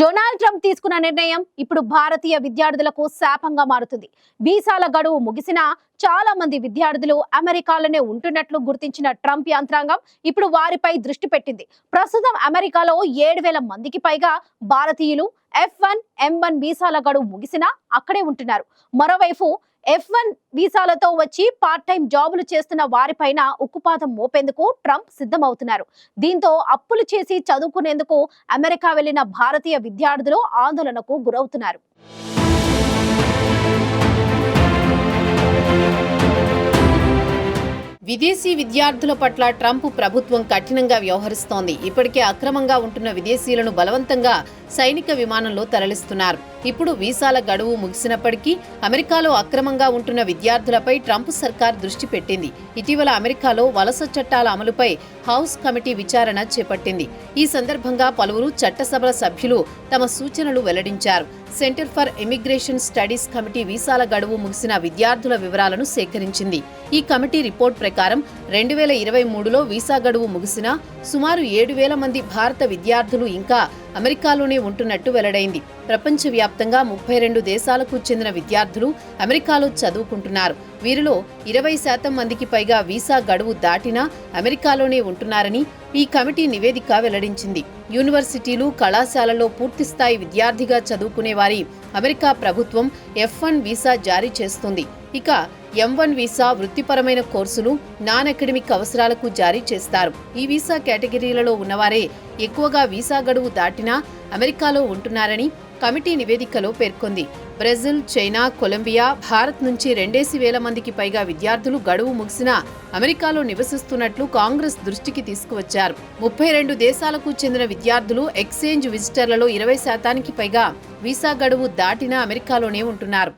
Donald Trump తీసుకున్న నిర్ణయం ఇప్పుడు భారతీయ విద్యార్థులకు శాపంగా మారుతుంది. వీసాల గడువు ముగిసినా చాలా మంది విద్యార్థులు అమెరికాలోనే ఉంటున్నట్లు గుర్తించిన ట్రంప్ యంత్రాంగం ఇప్పుడు వారిపై దృష్టి పెట్టింది. ప్రస్తుతం అమెరికాలో ఏడు వేల మందికి పైగా భారతీయులు ఎఫ్ వన్ ఎం వన్ వీసాల గడువు ముగిసినా అక్కడే ఉంటున్నారు. మరోవైపు ఎఫ్ వన్ వీసాలతో వచ్చి పార్ట్ టైం జాబులు చేస్తున్న వారిపైన ఉక్కుపాతం మోపేందుకు ట్రంప్ సిద్ధమవుతున్నారు. దీంతో అప్పులు చేసి చదువుకునేందుకు అమెరికా వెళ్ళిన భారతీయ విద్యార్థులు ఆందోళనకు గురవుతున్నారు. విదేశీ విద్యార్థుల పట్ల ట్రంప్ ప్రభుత్వం కఠినంగా వ్యవహరిస్తోంది. ఇప్పటికే అక్రమంగా ఉంటున్న విదేశీయులను బలవంతంగా సైనిక విమానంలో తరలిస్తున్నారు. ఇప్పుడు వీసాల గడువు ముగిసినప్పటికీ అమెరికాలో అక్రమంగా ఉంటున్న విద్యార్థులపై ట్రంప్ సర్కార్ దృష్టి పెట్టింది. ఇటీవల అమెరికాలో వలస చట్టాల అమలుపై హౌస్ కమిటీ విచారణ చేపట్టింది. ఈ సందర్భంగా పలువురు చట్టసభల సభ్యులు తమ సూచనలు వెల్లడించారు. Centre for immigration studies committee వీసాల గడువు ముగిసిన విద్యార్థుల వివరాలను సేకరించింది. ఈ కమిటీ రిపోర్ట్ ప్రకారం రెండు వేల ఇరవై మూడులో వీసా గడువు ముగిసినా సుమారు ఏడు వేల మంది భారత విద్యార్థులు ఇంకా అమెరికాలోనే ఉంటున్నట్టు వెల్లడైంది. ప్రపంచవ్యాప్తంగా ముప్పై రెండు దేశాలకు చెందిన విద్యార్థులు అమెరికాలో చదువుకుంటున్నారు. వీరిలో ఇరవై శాతం మందికి పైగా వీసా గడువు దాటినా అమెరికాలోనే ఉంటున్నారని ఈ కమిటీ నివేదిక వెల్లడించింది. యూనివర్సిటీలు కళాశాలలో పూర్తిస్థాయి విద్యార్థిగా చదువుకునే వారి అమెరికా ప్రభుత్వం ఎఫ్ వన్ వీసా జారీ చేస్తుంది. ఇక ఎం వన్ వీసా వృత్తిపరమైన కోర్సులు నాన్ అకాడమిక్ అవసరాలకు జారీ చేస్తారు. ఈ వీసా కేటగిరీలలో ఉన్నవారే ఎక్కువగా వీసా గడువు దాటినా అమెరికాలో ఉంటున్నారని కమిటీ నివేదికలో పేర్కొంది. బ్రెజిల్ చైనా కొలంబియా భారత్ నుంచి రెండేసి వేల మందికి పైగా విద్యార్థులు గడువు ముగిసినా అమెరికాలో నివసిస్తున్నట్లు కాంగ్రెస్ దృష్టికి తీసుకువచ్చారు. ముప్పై రెండు దేశాలకు చెందిన విద్యార్థులు ఎక్స్చేంజ్ విజిటర్లలో ఇరవై శాతానికి పైగా వీసా గడువు దాటినా అమెరికాలోనే ఉంటున్నారు.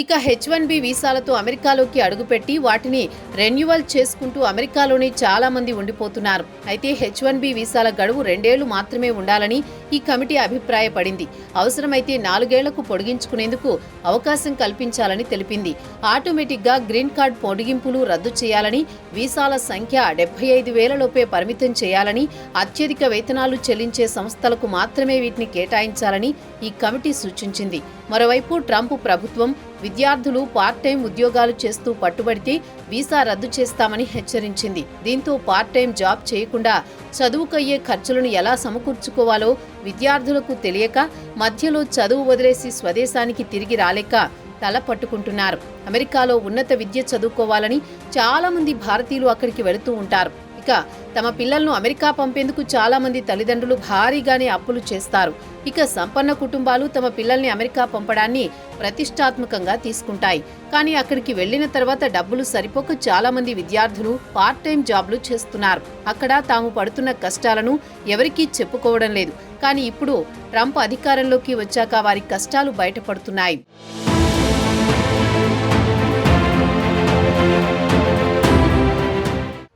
ఇక హెచ్ వన్ బి వీసాలతో అమెరికాలోకి అడుగుపెట్టి వాటిని రెన్యువల్ చేసుకుంటూ అమెరికాలోనే చాలా మంది ఉండిపోతున్నారు. అయితే హెచ్ వన్ బి వీసాల గడువు రెండేళ్ళు మాత్రమే ఉండాలని ఈ కమిటీ అభిప్రాయపడింది. అవసరమైతే నాలుగేళ్ళకు పొడిగించుకునేందుకు అవకాశం కల్పించాలని తెలిపింది. ఆటోమేటిక్గా గ్రీన్ కార్డ్ పొడిగింపులు రద్దు చేయాలని వీసాల సంఖ్య డెబ్బై ఐదు వేలలోపే పరిమితం చేయాలని అత్యధిక వేతనాలు చెల్లించే సంస్థలకు మాత్రమే వీటిని కేటాయించాలని ఈ కమిటీ సూచించింది. మరోవైపు ట్రంప్ ప్రభుత్వం విద్యార్థులు పార్ట్ టైం ఉద్యోగాలు చేస్తూ పట్టుబడితే వీసా రద్దు చేస్తామని హెచ్చరించింది. దీంతో పార్ట్ టైం జాబ్ చేయకుండా చదువుకయ్యే ఖర్చులను ఎలా సమకూర్చుకోవాలో విద్యార్థులకు తెలియక మధ్యలో చదువు వదిలేసి స్వదేశానికి తిరిగి రాలేక తల పట్టుకుంటున్నారు. అమెరికాలో ఉన్నత విద్య చదువుకోవాలని చాలా మంది భారతీయులు అక్కడికి వెళుతూ ఉంటారు. ఇక తమ పిల్లలను అమెరికా పంపేందుకు చాలా మంది తల్లిదండ్రులు భారీగానే అప్పులు చేస్తారు. ఇక సంపన్న కుటుంబాలు తమ పిల్లల్ని అమెరికా పంపడాన్ని ప్రతిష్టాత్మకంగా తీసుకుంటాయి. కానీ అక్కడికి వెళ్ళిన తర్వాత డబ్బులు సరిపోక చాలా మంది విద్యార్థులు పార్ట్ టైం జాబ్లు చేస్తున్నారు. అక్కడ తాము పడుతున్న కష్టాలను ఎవరికీ చెప్పుకోవడం లేదు. కానీ ఇప్పుడు ట్రంప్ అధికారంలోకి వచ్చాక వారి కష్టాలు బయటపడుతున్నాయి.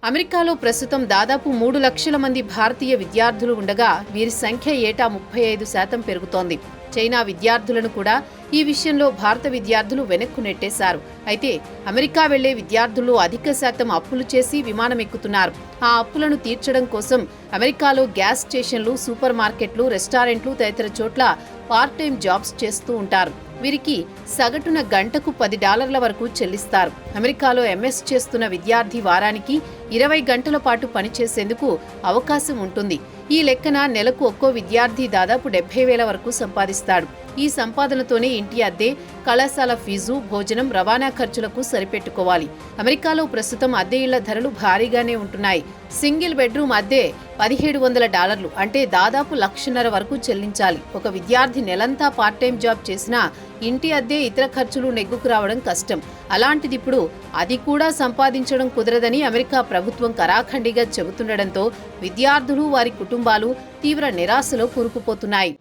అమెరికాలో ప్రస్తుతం దాదాపు మూడు లక్షల మంది భారతీయ విద్యార్థులు ఉండగా వీరి సంఖ్య ఏటా ముప్పై ఐదు శాతం పెరుగుతోంది. చైనా విద్యార్థులను కూడా ఈ విషయంలో భారత విద్యార్థులు వెనక్కు నెట్టేశారు. అయితే అమెరికా వెళ్ళే విద్యార్థులు అధిక శాతం అప్పులు చేసి విమానం ఎక్కుతున్నారు. ఆ అప్పులను తీర్చడం కోసం అమెరికాలో గ్యాస్ స్టేషన్లు సూపర్ మార్కెట్లు రెస్టారెంట్లు తదితర చోట్ల పార్ట్ టైం జాబ్స్ చేస్తూ ఉంటారు. వీరికి సగటున గంటకు పది డాలర్ల వరకు చెల్లిస్తారు. అమెరికాలో ఎంఎస్ చేస్తున్న విద్యార్థి వారానికి ఇరవై గంటల పాటు పనిచేసేందుకు అవకాశం ఉంటుంది. ఈ లెక్కన నెలకు ఒక్కో విద్యార్థి దాదాపు డెబ్బై వేల వరకు సంపాదిస్తాడు. ఈ సంపాదనతోనే ఇంటి అద్దె కళాశాల ఫీజు భోజనం రవాణా ఖర్చులకు సరిపెట్టుకోవాలి. అమెరికాలో ప్రస్తుతం అద్దె ఇళ్ళ ధరలు భారీగానే ఉంటున్నాయి. సింగిల్ బెడ్రూమ్ అద్దె పదిహేడు వందల డాలర్లు అంటే దాదాపు లక్షన్నర వరకు చెల్లించాలి. ఒక విద్యార్థి నెలంతా పార్ట్ టైం జాబ్ చేసినా ఇంటి అద్దె ఇతర ఖర్చులు నెగ్గుకు రావడం కష్టం. అలాంటిది ఇప్పుడు అది కూడా సంపాదించడం కుదరదని అమెరికా ప్రభుత్వం కరాఖండిగా చెబుతుండడంతో విద్యార్థులు వారి కుటుంబాలు తీవ్ర నిరాశలో కూరుకుపోతున్నాయి.